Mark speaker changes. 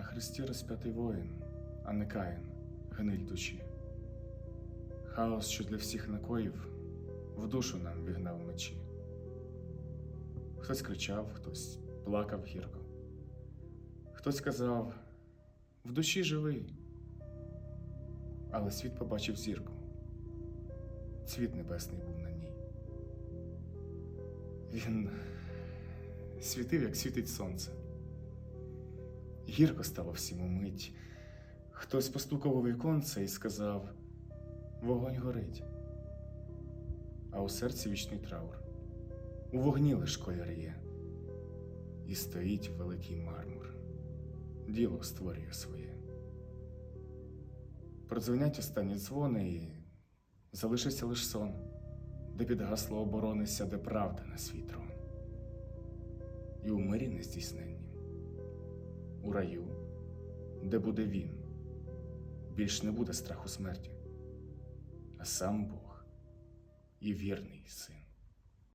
Speaker 1: на хресті розп'ятий воїн, а не Каїн, гниль душі. Хаос, що для всіх накоїв, в душу нам вігнав мечі. Хтось кричав, хтось плакав гірко. Хтось казав в душі живий. Але світ побачив зірку. Цвіт небесний був на ній. Він світив, як світить сонце. Гірко стало всім умить. Хтось постукав у віконце і сказав: Вогонь горить. А у серці вічний траур. У вогні лиш колір є. І стоїть великий мармур. Діло створює своє. Продзвонять останні дзвони, і залишиться лиш сон, де під гасло оборони сяде правда на свій трон. І у мирі нездійсненнім, у раю, де буде він, більш не буде страху смерті, а сам Бог і вірний син.